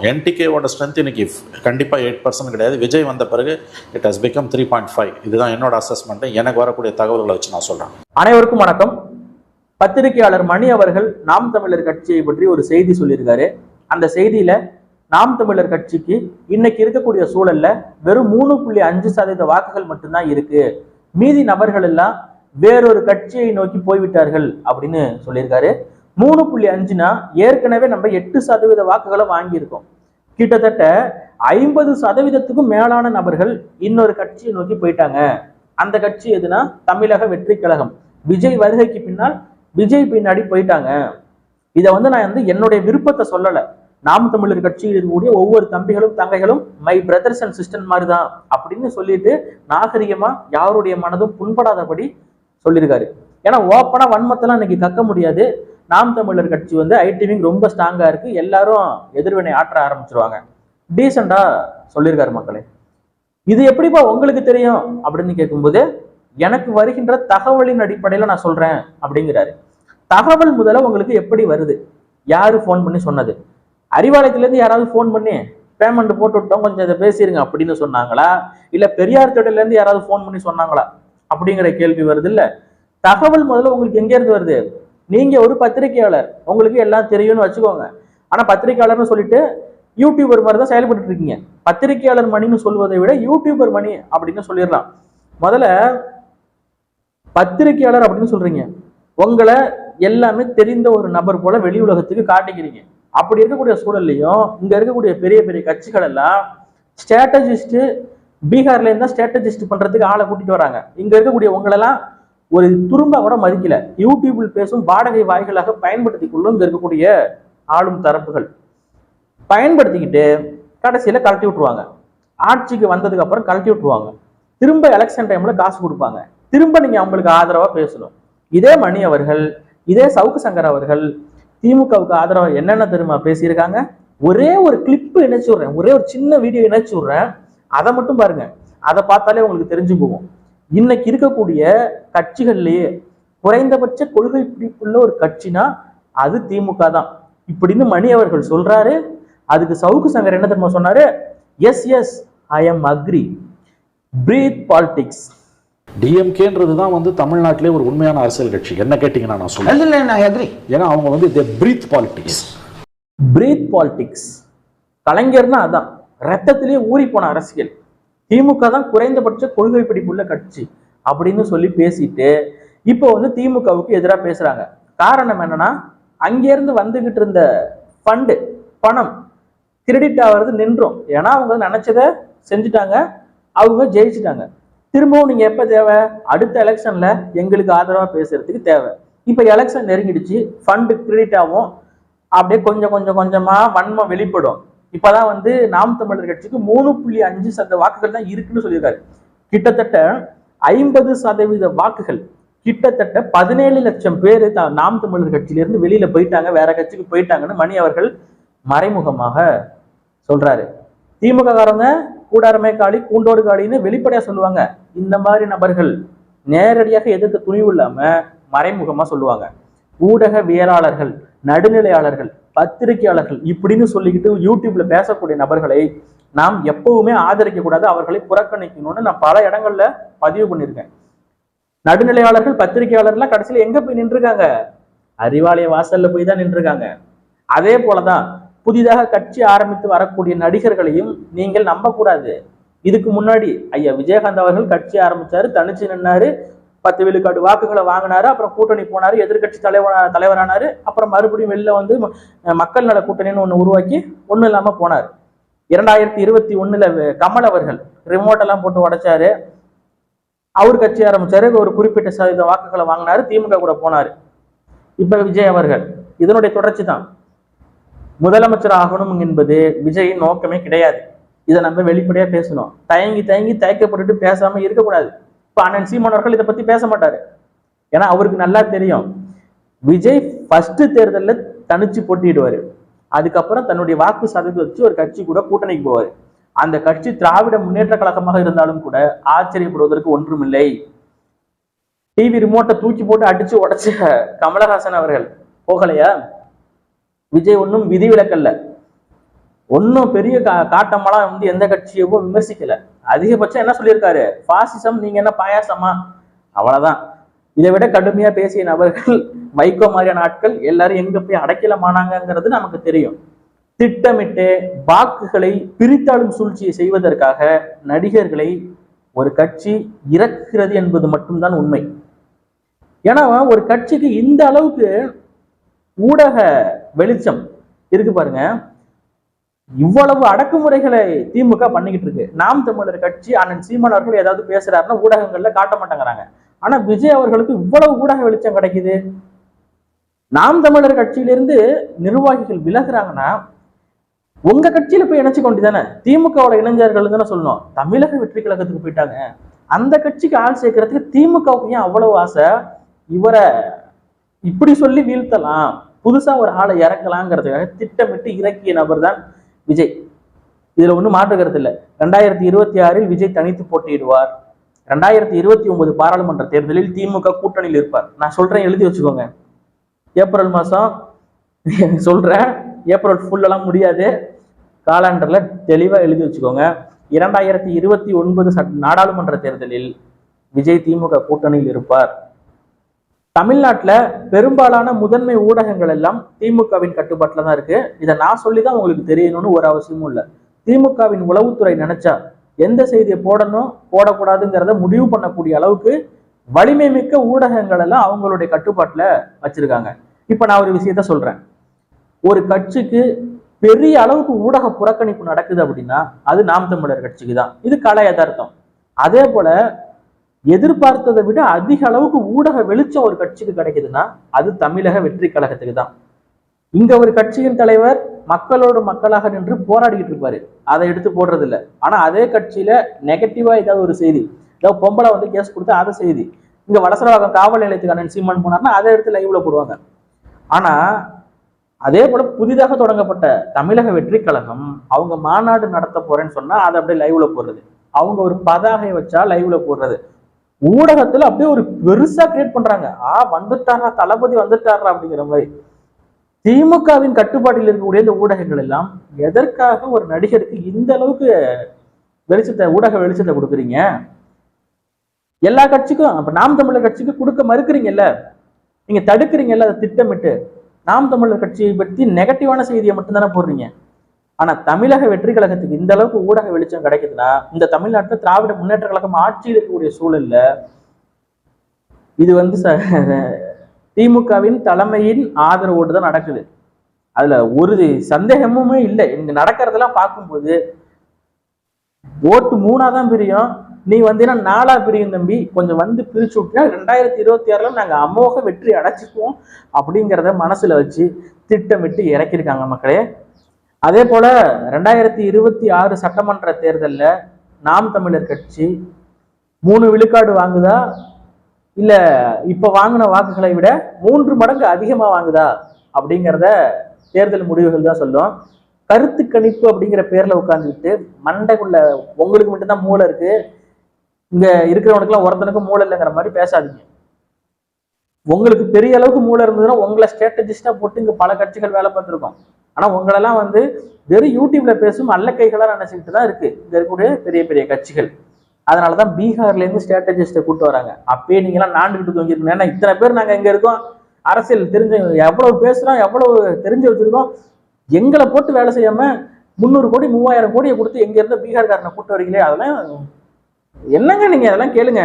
இருக்கும் என்டிகேவோட ஸ்ட்ரென்த் இன்னைக்கு கண்டிப்பாக எயிட் பர்சன்ட் கிடையாது. விஜய் வந்த பிறகு it has become three point five இதுதான் என்னோட அசஸ்மெண்ட் எனக்கு வரக்கூடிய தகவல்களை வச்சு நான் சொல்கிறேன் அனைவருக்கும் வணக்கம். பத்திரிகையாளர் மணி அவர்கள் நாம் தமிழர் கட்சியை பற்றி ஒரு செய்தி சொல்லியிருக்காரு. அந்த செய்தியில நாம் தமிழர் கட்சிக்கு இன்னைக்கு இருக்கக்கூடிய சூழல்ல வெறும் மூணு புள்ளி அஞ்சு சதவீத வாக்குகள் மட்டும்தான் இருக்கு. மீதி நபர்கள் எல்லாம் வேறொரு கட்சியை நோக்கி போய்விட்டார்கள் அப்படின்னு சொல்லியிருக்காரு. மூணு புள்ளி அஞ்சுனா ஏற்கனவே நம்ம எட்டு சதவீத வாக்குகளை வாங்கியிருக்கோம். கிட்டத்தட்ட ஐம்பது சதவீதத்துக்கும் மேலான நபர்கள் இன்னொரு கட்சியை நோக்கி போயிட்டாங்க. அந்த கட்சி எதுனா தமிழக வெற்றி கழகம். விஜய் வருகைக்கு பின்னால் விஜய் பின்னாடி போயிட்டாங்க. இதை வந்து நான் வந்து என்னுடைய விருப்பத்தை சொல்லலை. நாம் தமிழர் கட்சியில் இருக்கக்கூடிய ஒவ்வொரு தம்பிகளும் தங்கைகளும் மை பிரதர்ஸ் அண்ட் சிஸ்டர் மாதிரி தான் அப்படின்னு சொல்லிட்டு நாகரிகமா யாருடைய மனதும் புண்படாதபடி சொல்லியிருக்காரு. ஏன்னா ஓப்பனா வன்மத்தெல்லாம் இன்னைக்கு கக்க முடியாது. நாம் தமிழர் கட்சி வந்து ஐடிவிங் ரொம்ப ஸ்ட்ராங்கா இருக்கு. எல்லாரும் எதிர்வினை ஆற்ற ஆரம்பிச்சிருவாங்க. டீசெண்டா சொல்லியிருக்காரு மக்களே. இது எப்படிப்பா உங்களுக்கு தெரியும் அப்படின்னு கேட்கும்போது எனக்கு வருகின்ற தகவலின் அடிப்படையில நான் சொல்றேன் அப்படிங்கிறாரு. தகவல் முதல்ல உங்களுக்கு எப்படி வருது? யாரு ஃபோன் பண்ணி சொன்னது? அறிவாலயத்திலேருந்து யாராவது ஃபோன் பண்ணி பேமெண்ட் போட்டு விட்டோம் கொஞ்சம் இதை பேசிடுங்க அப்படின்னு சொன்னாங்களா? இல்ல பெரியார் திடல்ல இருந்து யாராவது ஃபோன் பண்ணி சொன்னாங்களா? அப்படிங்கிற கேள்வி வருது இல்ல? தகவல் முதல்ல உங்களுக்கு எங்க இருந்து வருது? நீங்க ஒரு பத்திரிகையாளர். உங்களுக்கு எல்லாம் தெரியும்னு வச்சுக்கோங்க. ஆனா பத்திரிகையாளர்னு சொல்லிட்டு யூடியூபர் மாதிரி தான் செயல்பட்டு இருக்கீங்க பத்திரிகையாளர் மணின்னு சொல்வதை விட யூடியூபர் மணி அப்படின்னு சொல்லிடலாம். முதல்ல பத்திரிகையாளர் அப்படின்னு சொல்றீங்க. உங்களை எல்லாமே தெரிந்த ஒரு நபர் போல வெளி உலகத்துக்கு காட்டிக்கிறீங்க. அப்படி இருக்கக்கூடிய சூழல்லையும் இங்க இருக்கக்கூடிய பெரிய பெரிய கட்சிகள் எல்லாம் ஸ்ட்ராட்டஜிஸ்ட் பீகார்ல இருந்தா ஸ்ட்ராட்டஜிஸ்ட் பண்றதுக்கு ஆளை கூட்டிட்டு வராங்க. இங்க இருக்கக்கூடிய உங்களெல்லாம் ஒரு துரும்பா கூட மதிக்கல. யூடியூபில் பேசும் வாடகை வாய்களாக பயன்படுத்திக் கொள்ளும் இங்க இருக்கக்கூடிய ஆளும் தரப்புகள். பயன்படுத்திக்கிட்டு கடைசியில கழட்டி விட்டுருவாங்க. ஆட்சிக்கு வந்ததுக்கு அப்புறம் கழட்டி விட்டுருவாங்க. திரும்ப எலெக்ஷன் டைம்ல காசு கொடுப்பாங்க. திரும்ப நீங்க அவங்களுக்கு ஆதரவா பேசணும். இதே மணி அவர்கள் இதே சவுக்கு சங்கர் அவர்கள் திமுகவுக்கு ஆதரவா என்னென்ன தெரியுமா பேசியிருக்காங்க? ஒரே ஒரு கிளிப்பு இணைச்சு விடுறேன். ஒரே ஒரு சின்ன வீடியோ இணைச்சு விடுறேன். அதை மட்டும் பாருங்க. அதை பார்த்தாலே உங்களுக்கு தெரிஞ்சு போகும். இன்னைக்கு இருக்கக்கூடிய கட்சிகள்லயே குறைந்தபட்ச கொள்கை பிடிப்புள்ள ஒரு கட்சினா அது திமுக தான். இப்படின்னு மணி அவர்கள் சொல்றாரு. அதுக்கு சவுக்கு சங்கர் என்ன தெரியுமா சொன்னாரு? Yes yes I am agree breathe politics டிஎம்கேன்றது தான் வந்து தமிழ்நாட்டிலே ஒரு உண்மையான அரசியல் கட்சி. என்ன கேட்டிங்கன்னா நான் சொல்லுவேன் இல்லை நான் எதிரி ஏன்னா அவங்க வந்து they breathe politics breathe politics கலைஞர்னா அதான். ரத்தத்திலேயே ஊறி போன அரசியல். திமுக தான் குறைந்தபட்ச கொள்கை பிடிப்புள்ள கட்சி அப்படின்னு சொல்லி பேசிட்டு இப்போ வந்து திமுகவுக்கு எதிராக பேசுறாங்க. காரணம் என்னன்னா அங்கேருந்து வந்துகிட்டு இருந்த ஃபண்டு பணம் கிரெடிட் ஆகிறது நின்றோம். ஏன்னா அவங்க நினைச்சதை செஞ்சுட்டாங்க அவங்க ஜெயிச்சுட்டாங்க. திரும்பவும் நீங்க எப்ப தேவை? அடுத்த எலெக்ஷன்ல எங்களுக்கு ஆதரவா பேசுறதுக்கு தேவை. இப்ப எலெக்ஷன் நெருங்கிடுச்சு ஃபண்டு கிரெடிட் ஆகும் அப்படியே கொஞ்சம் கொஞ்சம் கொஞ்சமா வன்மம் வெளிப்படும். இப்பதான் வந்து நாம் தமிழர் கட்சிக்கு மூணு புள்ளி அஞ்சு சதவீத வாக்குகள் தான் இருக்குன்னு சொல்லியிருக்காரு. கிட்டத்தட்ட ஐம்பது சதவீத வாக்குகள் கிட்டத்தட்ட பதினேழு லட்சம் பேர் நாம் தமிழர் கட்சியிலிருந்து வெளியில போயிட்டாங்க வேற கட்சிக்கு போயிட்டாங்கன்னு மணி அவர்கள் மறைமுகமாக சொல்றாரு. திமுக காரங்க கூடாரமே காளி கூண்டோடு காளின்னு வெளிப்படையா சொல்லுவாங்க. இந்த மாதிரி நபர்கள் நேரடியாக எதிர்க்க துணிவு இல்லாம மறைமுகமா சொல்லுவாங்க. ஊடகவியலாளர்கள் நடுநிலையாளர்கள் பத்திரிகையாளர்கள் இப்படின்னு சொல்லிக்கிட்டு யூடியூப்ல பேசக்கூடிய நபர்களை நாம் எப்பவுமே ஆதரிக்க கூடாது. அவர்களை புறக்கணிக்கணும்னு நான் பல இடங்கள்ல பதிவு பண்ணியிருக்கேன். நடுநிலையாளர்கள் பத்திரிகையாளர்லாம் கடைசியில எங்க போய் நின்றுருக்காங்க? அறிவாலய வாசல்ல போய் தான் நின்றுருக்காங்க. அதே போலதான் புதிதாக கட்சி ஆரம்பித்து வரக்கூடிய நடிகர்களையும் நீங்கள் நம்பக்கூடாது. இதுக்கு முன்னாடி ஐயா விஜயகாந்த் அவர்கள் கட்சி ஆரம்பிச்சாரு தனிச்சு நின்னாரு பத்து விழுக்காடு வாக்குகளை வாங்கினாரு. அப்புறம் கூட்டணி போனாரு. எதிர்க்கட்சி தலைவர் தலைவரானாரு. அப்புறம் மறுபடியும் வெளில வந்து மக்கள் நல கூட்டணின்னு ஒன்று உருவாக்கி ஒன்றும் இல்லாம போனார். இரண்டாயிரத்தி இருபத்தி ஒண்ணுல கமல் அவர்கள் ரிமோட் எல்லாம் போட்டு உடைச்சாரு. அவர் கட்சி ஆரம்பிச்சாரு. ஒரு குறிப்பிட்ட சதவீத வாக்குகளை வாங்கினாரு. திமுக கூட போனாரு. இப்ப விஜய் அவர்கள் இதனுடைய தொடர்ச்சி தான். முதலமைச்சர் ஆகணும் என்பது விஜயின் நோக்கமே கிடையாது. இதை நம்ம வெளிப்படையா பேசணும். தயங்கி தயங்கி தயக்கப்பட்டுட்டு பேசாம இருக்கக்கூடாது. இப்ப அண்ணன் சீமான் அவர்கள் இதை பத்தி பேச மாட்டாரு. ஏன்னா அவருக்கு நல்லா தெரியும். விஜய் ஃபர்ஸ்ட் தேர்தல்ல தனிச்சு போட்டிடுவாரு அதுக்கப்புறம் தன்னுடைய வாக்கு சதவீதம் வச்சு ஒரு கட்சி கூட கூட்டணிக்கு போவாரு. அந்த கட்சி திராவிட முன்னேற்ற கழகமாக இருந்தாலும் கூட ஆச்சரியப்படுவதற்கு ஒன்றுமில்லை. டிவி ரிமோட்டை தூக்கி போட்டு அடிச்சு உடைச்ச கமலஹாசன் அவர்கள் போகலையா? விஜய் ஒன்றும் விதிவிலக்கல்ல. ஒன்றும் பெரிய கா காட்டமெல்லாம் வந்து எந்த கட்சியவோ விமர்சிக்கல. அதிகபட்சம் என்ன சொல்லியிருக்காரு? பாசிசம் நீங்க என்ன பாயாசமா? அவ்வளவுதான். இதை விட கடுமையா பேசிய நபர்கள் வைகோ மாதிரியான ஆட்கள் எல்லாரும் எங்க போய் அடைக்கலமானாங்கிறது நமக்கு தெரியும். திட்டமிட்டு வாக்குகளை பிரித்தாளும் சூழ்ச்சியை செய்வதற்காக நடிகர்களை ஒரு கட்சி இறக்குகிறது என்பது மட்டும்தான் உண்மை. ஏன்னா ஒரு கட்சிக்கு இந்த அளவுக்கு ஊடக வெளிச்சம் இருக்கு பாருங்க. இவ்வளவு அடக்குமுறைகளை திமுக பண்ணிக்கிட்டு இருக்கு. நாம் தமிழர் கட்சி அண்ணன் சீமான் அவர்கள் ஏதாவது பேசுறாருன்னா ஊடகங்கள்ல காட்ட மாட்டேங்கிறாங்க. ஆனா விஜய் அவர்களுக்கு இவ்வளவு ஊடக வெளிச்சம் கிடைக்குது. நாம் தமிழர் கட்சியிலிருந்து நிர்வாகிகள் விலகுறாங்கன்னா உங்க கட்சியில போய் இணைச்சு கொண்டு தானே? திமுகவோட இளைஞர்கள் தானே சொல்லணும். தமிழக வெற்றி கழகத்துக்கு போயிட்டாங்க. அந்த கட்சிக்கு ஆள் சேர்க்கறதுக்கு திமுகவுக்கு ஏன் அவ்வளவு ஆசை? இவரை இப்படி சொல்லி வீழ்த்தலாம். புதுசா ஒரு ஆளை இறக்கலாங்கிறதுக்காக திட்டமிட்டு இறக்கிய நபர் தான் விஜய். இதுல ஒண்ணும் மாற்று கருத்து இல்லை. ரெண்டாயிரத்தி இருபத்தி ஆறில் விஜய் தனித்து போட்டியிடுவார். ரெண்டாயிரத்தி இருபத்தி ஒன்பது பாராளுமன்ற தேர்தலில் திமுக கூட்டணியில் இருப்பார். நான் சொல்றேன் எழுதி வச்சுக்கோங்க. ஏப்ரல் மாசம் சொல்றேன். ஏப்ரல் ஃபுல்லெல்லாம் முடியாது. காலண்டர்ல தெளிவா எழுதி வச்சுக்கோங்க. இரண்டாயிரத்தி இருபத்தி ஒன்பது நாடாளுமன்ற தேர்தலில் விஜய் திமுக கூட்டணியில் இருப்பார். தமிழ்நாட்டுல பெரும்பாலான முதன்மை ஊடகங்கள் எல்லாம் திமுகவின் கட்டுப்பாட்டுல தான் இருக்கு. இதை நான் சொல்லி தான் உங்களுக்கு தெரியணும்னு ஒரு அவசியமும் இல்லை. திமுகவின் உளவுத்துறை நினைச்சா எந்த செய்தியை போடணும் போடக்கூடாதுங்கிறத முடிவு பண்ணக்கூடிய அளவுக்கு வலிமை மிக்க ஊடகங்கள் எல்லாம் அவங்களுடைய கட்டுப்பாட்டுல வச்சிருக்காங்க. இப்ப நான் ஒரு விஷயத்த சொல்றேன். ஒரு கட்சிக்கு பெரிய அளவுக்கு ஊடக புறக்கணிப்பு நடக்குது அப்படின்னா அது நாம் தமிழர் கட்சிக்கு தான் இது கலை யதார்த்தம். அதே போல எதிர்பார்த்ததை விட அதிக அளவுக்கு ஊடக வெளிச்சம் ஒரு கட்சிக்கு கிடைக்குதுன்னா அது தமிழக வெற்றி கழகத்துக்கு தான். இங்க ஒரு கட்சியின் தலைவர் மக்களோடு மக்களாக நின்று போராடிக்கிட்டு இருப்பாரு. அதை எடுத்து போடுறது இல்லை ஆனா அதே கட்சியில நெகட்டிவா ஏதாவது ஒரு செய்தி ஏதாவது பொம்பளை வந்து கேஸ் கொடுத்தா அதை செய்தி இங்க வலசரவாக்கம் காவல் நிலையத்துக்கு அண்ணன் சீமான் போனார்னா அதை எடுத்து லைவ்ல போடுவாங்க. ஆனா அதே போல புதிதாக தொடங்கப்பட்ட தமிழக வெற்றி கழகம் அவங்க மாநாடு நடத்த போறேன்னு சொன்னா அதை அப்படியே லைவ்ல போடுறது. அவங்க ஒரு பதாகை வச்சா லைவ்ல போடுறது. ஊடகத்துல அப்படியே ஒரு பெருசா கிரியேட் பண்றாங்க. ஆ வந்துட்டாரா தளபதி வந்துட்டாரா அப்படிங்கிற மாதிரி. திமுகவின் கட்டுப்பாட்டில் இருக்கக்கூடிய இந்த ஊடகங்கள் எல்லாம் எதற்காக ஒரு நடிகருக்கு இந்த அளவுக்கு வெளிச்சத்தை ஊடக வெளிச்சத்தை கொடுக்குறீங்க? எல்லா கட்சிக்கும் அப்ப நாம் தமிழர் கட்சிக்கு கொடுக்க மறுக்கிறீங்கல்ல? நீங்க தடுக்கிறீங்கல்ல அதை திட்டமிட்டு. நாம் தமிழர் கட்சியை பற்றி நெகட்டிவான செய்தியை மட்டும்தானே போடுறீங்க. ஆனா தமிழக வெற்றி கழகத்துக்கு இந்த அளவுக்கு ஊடக வெளிச்சம் கிடைக்குதுன்னா இந்த தமிழ்நாட்டில் திராவிட முன்னேற்ற கழகம் ஆட்சியில் இருக்கக்கூடிய சூழல்ல இது வந்து ச- திமுகவின் தலைமையின் ஆதரவோடு தான் நடக்குது. அதுல ஒரு சந்தேகமுமே இல்லை. இங்க நடக்கிறதெல்லாம் பார்க்கும்போது ஓட்டு மூணா தான் பிரியும். நீ வந்தீங்கன்னா நாலா பிரியும் தம்பி? கொஞ்சம் வந்து பிரிச்சு விட்டா ரெண்டாயிரத்தி இருபத்தி ஆறுல நாங்க அமோக வெற்றி அடைச்சிக்குவோம் அப்படிங்கிறத மனசுல வச்சு திட்டமிட்டு இறக்கியிருக்காங்க மக்களே. அதே போல ரெண்டாயிரத்தி இருபத்தி ஆறு சட்டமன்ற தேர்தல்ல நாம் தமிழர் கட்சி மூணு விழுக்காடு வாங்குதா? இல்லை இப்போ வாங்கின வாக்குகளை விட மூன்று மடங்கு அதிகமா வாங்குதா? அப்படிங்கிறத தேர்தல் முடிவுகள் தான் சொல்லும். கருத்து கணிப்பு அப்படிங்கிற பேர்ல உட்காந்துக்கிட்டு மண்டைக்குள்ள உங்களுக்கு மட்டும்தான் மூளை இருக்கு. இங்க இருக்கிறவனுக்குலாம் ஒருத்தனுக்கும் மூளை இல்லைங்கிற மாதிரி பேசாதீங்க. உங்களுக்கு பெரிய அளவுக்கு மூளை இருந்ததுன்னா உங்களை ஸ்ட்ராட்டஜிஸ்டாக போட்டு இங்கே பல கட்சிகள் வேலை பார்த்துருக்கோம். ஆனால் உங்களெல்லாம் வந்து வெறும் யூடியூப்ல பேசும் அல்ல கைகளாக நினைச்சுக்கிட்டு தான் இருக்கு. இங்க இருக்கக்கூடிய பெரிய பெரிய கட்சிகள். அதனால தான் பீகார்லேருந்து ஸ்ட்ராட்டஜிஸ்ட்டை கூட்டு வராங்க. அப்பயே நீங்களாம் நாண்டுகிட்டு தூங்கிருக்கணும் ஏன்னா இத்தனை பேர் நாங்கள் இங்கே இருக்கோம். அரசியல் தெரிஞ்ச எவ்வளவு பேசுகிறோம் எவ்வளவு தெரிஞ்சு வச்சிருக்கோம். எங்களை போட்டு வேலை செய்யாம முந்நூறு கோடி மூவாயிரம் கோடியை கொடுத்து எங்கேருந்து பீகார்காரனை கூட்டு வரீங்களே? அதெல்லாம் என்னங்க நீங்கள் அதெல்லாம் கேளுங்க.